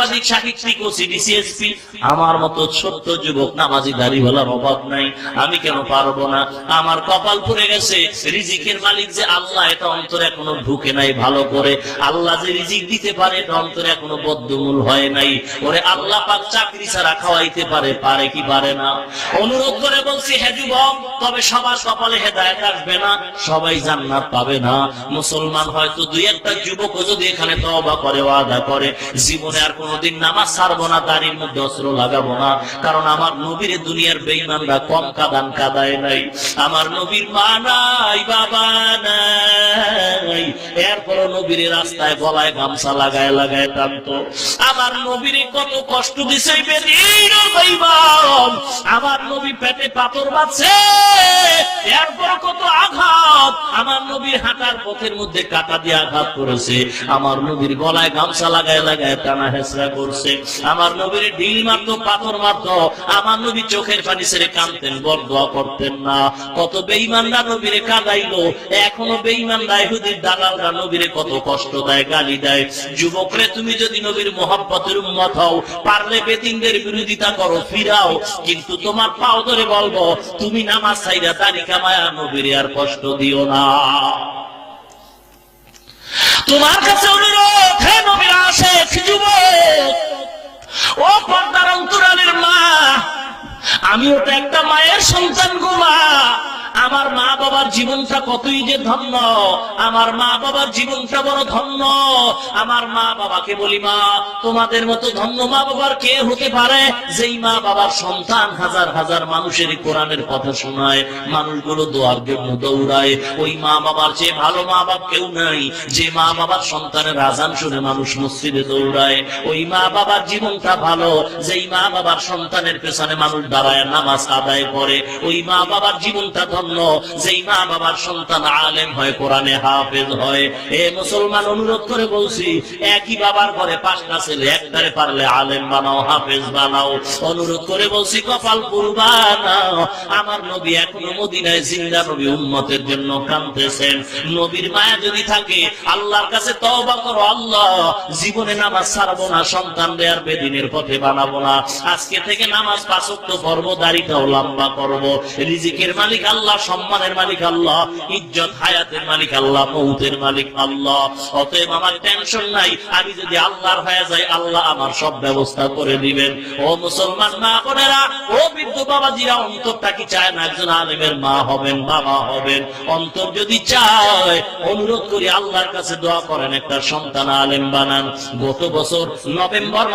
সাংবাদিক, সাহিত্যিক ও সিডিসিএসপি আমার মতো ছোট্ট যুবক নামাজি দাড়ি বলার অভাব নাই। আমি কেন পারব না? আমার কপাল পড়ে গেছে। রিজিকের মালিক যে আল্লাহ, এটা অন্তরে এখনও ঢুকে নাই ভালো করে। আল্লাহ যে রিজিক দিতে পারে, এটা অন্তরে এখনও বদ্ধমূল হয় নাই। ওরে আল্লাহ পাক চাকরি ছাড়া খাওয়াইতে পারে পারে কি পারে না? অনুরোধ করে বলছি, হে যুবক, তবে সবার কপালে হেদায়ত আসবে না, সবাই জান্নাত পাবে না। মুসলমান হয়তো দুই একটা যুবক যদি এখানে তওবা করে, ওয়াদা করে, জীবনে আর কোনোদিন নামাজ ছাড়বো না, দাড়ির মধ্যে অস্ত্র লাগাবো না। কারণ আমার নবীর দুনিয়ার বেঈমানরা কম কাদান কাদায় নাই। আমার নবীর মা নাই, বাবা নাই। এরপরও নবীর রাস্তায় গলায় গামছা লাগায় লাগায় টানতো। আমার নবীর কত কষ্ট দিছে আমার নবী পেটে পাথর বাঁধছে। এরপর কত আঘাত? আমার নবীর হাঁটার পথের মধ্যে কাটা দিয়ে আঘাত করেছে। আমার নবীর গলায় গামছা লাগায় লাগায় টানা হেসরা করছে। আমার নবীর ঢিল মারতো, পাথর মারতো। আমার নবী চোখের পানি ছেড়ে কানতেন করতেন না। কত কাঁদাইলো। এখনও বেঈমানরা, ইহুদির দালালরা নবীরে কত কষ্ট দেয়, গালি দেয়। যুবকরে, তুমি যদি নবীর মোহাব্বতের উম্মত হও, পারলে বেদিনদের বিরোধিতা করো, ফিরাও। কিন্তু তোমার পাও ধরে বলব, তুমি নামাজ চাইরা তারিকা মায়া নবীর আর কষ্ট দিও না। তোমার কাছে অনুরোধ, হে নবীর আসে যুবক, ও পর্দার অন্তরালের মা, আমিও তো একটা মায়ের সন্তান গো। বাবার জীবনটা কতই যে ধন্য, আমার মা বাবার জীবনটা বড় ধন্য। আমার মা বাবাকে বলি, মা, তোমাদের মতো ধন্য মা বাবার কে হতে পারে? যেই মা বাবার সন্তান হাজার হাজার মানুষের কোরআনের কথা শোনায়, মানুষগুলো দোয়ার জন্য দৌড়ায়। ওই মা বাবার চেয়ে ভালো মা বাপ কেউ নাই। যে মা বাবার সন্তানের আজান শুনে মানুষ মসজিদে দৌড়ায়, ওই মা বাবার জীবনটা ভালো। যেই মা বাবার সন্তানের পেছনে মানুষ দাঁড়ায়, নামাজ আদায় করে, ওই মা বাবার জীবনটা ধন্য। যেই মা বাবার সন্তান আলেম হয়, কোরআনে হাফেজ হয়। এ মুসলমান অনুরোধ করে বলছি, একই বাবার ঘরে পাঁচটা ছেলে, একটারে পারলে আলেম বানাও, হাফেজ বানাও। অনুরোধ করে বলছি, কপাল কুরবানাও। আমার নবী এখনও মদিনায় জিন্দা নবী উম্মতের জন্য কাঁদতেছেন। নবীর মায়া যদি থাকে, আল্লাহর কাছে তওবা করো, আল্লাহ জীবনে নামাজ ছাড়বো না সন্তান দেয়ার বেদিনের পথে বানাবো না। আজকে থেকে নামাজ পাঁচক্ত পর্ব দাড়িটাও লম্বা করব। রিজিকের মালিক আল্লাহ, সম্মানের মালিক আল্লাহ, ইজ্জত হায়াতের মালিক আল্লাহ, মৌতের মালিক আল্লাহ। অতএব আমার টেনশন নাই, আমি যদি আল্লাহর হয়ে যাই, আল্লাহ আমার সব ব্যবস্থা করে দিবেন। ও মুসলমান মা বোনেরা, ও বৃদ্ধ বাবাজিরা, অন্তরটা কি চায় না? একজন আলেমের মা হবেন, বাবা হবেন। অন্তর যদি চায়, অনুরোধ করি আল্লাহর কাছে দোয়া করেন, একটা সন্তান আলেম বানান। গত বছর নভেম্বর